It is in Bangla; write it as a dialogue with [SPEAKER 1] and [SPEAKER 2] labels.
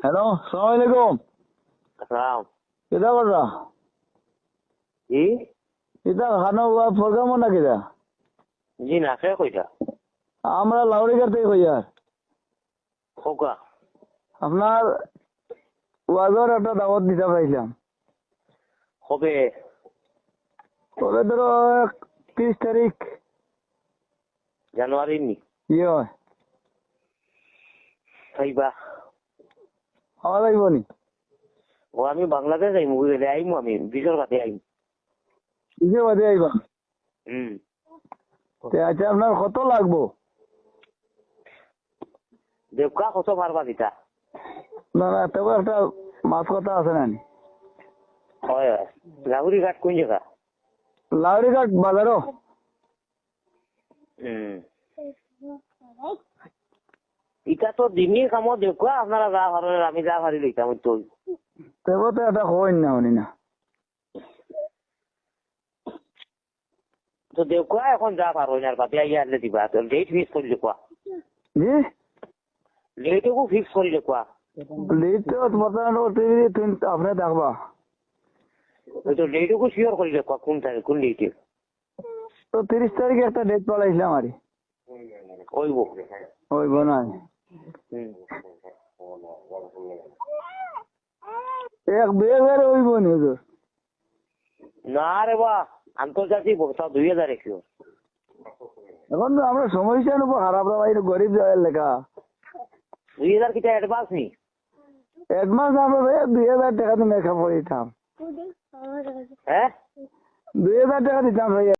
[SPEAKER 1] হ্যালো সালাম আলাইকুম
[SPEAKER 2] সালাম
[SPEAKER 1] কিতা কররা
[SPEAKER 2] জি
[SPEAKER 1] কিতা খানো প্রোগ্রাম না কিতা
[SPEAKER 2] জি না কে কইটা
[SPEAKER 1] আমরা থেকে কই আর
[SPEAKER 2] খোকা
[SPEAKER 1] আপনার ওয়াজর একটা দাওয়াত দিতে পাইলাম ধরো তিরিশ তারিখ
[SPEAKER 2] জানুয়ারি নি
[SPEAKER 1] ইয়ে
[SPEAKER 2] খাইবা
[SPEAKER 1] খাওয়া লাগব নি
[SPEAKER 2] ও আমি বাংলাদেশ আইমু গেলে আইমু আমি বিজর কাতে আইমু।
[SPEAKER 1] কিসে বাদে আইবা?
[SPEAKER 2] হুম।
[SPEAKER 1] তে আচ্ছা আপনার কত লাগবো?
[SPEAKER 2] দেবকা কত পারবা দিতা?
[SPEAKER 1] না না তবে একটা মাছ কথা আছে না
[SPEAKER 2] হয় লাহুরি ঘাট কোন জায়গা?
[SPEAKER 1] লাউড়িঘাট বাজারও?
[SPEAKER 2] হুম। তো দিনই কামত দেবকা আপনারা যা পারেন আমি যা পারি লইতাম তো
[SPEAKER 1] তবে তো এটা হয় না শুনি না।
[SPEAKER 2] তো দেবকা এখন যা পারো আর বাদে আইয়া আনলে দিবা। তো ডেট ফিক্স করলে কোয়া
[SPEAKER 1] জি
[SPEAKER 2] ফিক্স
[SPEAKER 1] তো তুমি আপনি দেখবা।
[SPEAKER 2] ওই তো শিওর কোন তারিখ কোন ডেটে
[SPEAKER 1] তো তিরিশ তারিখে একটা ডেট পালাইছিলাম আরে
[SPEAKER 2] কইব
[SPEAKER 1] ওই বোনাই
[SPEAKER 2] হুম
[SPEAKER 1] এক দুই হইব নি হুজুর।
[SPEAKER 2] না রে বা আন্তর্জাতিক ভোক্তা দুই হাজার একশো
[SPEAKER 1] এখন তো আমরা সমস্যা নেব খারাপ গরিব লেখা।
[SPEAKER 2] দুই হাজার কিটা অ্যাডভান্স নি?
[SPEAKER 1] অ্যাডভান্স আমরা ভাই দুই হাজার টাকা তো মেকআপ করে দিতাম
[SPEAKER 2] হ্যাঁ?
[SPEAKER 1] দুই হাজার টাকা দিতাম ভাই।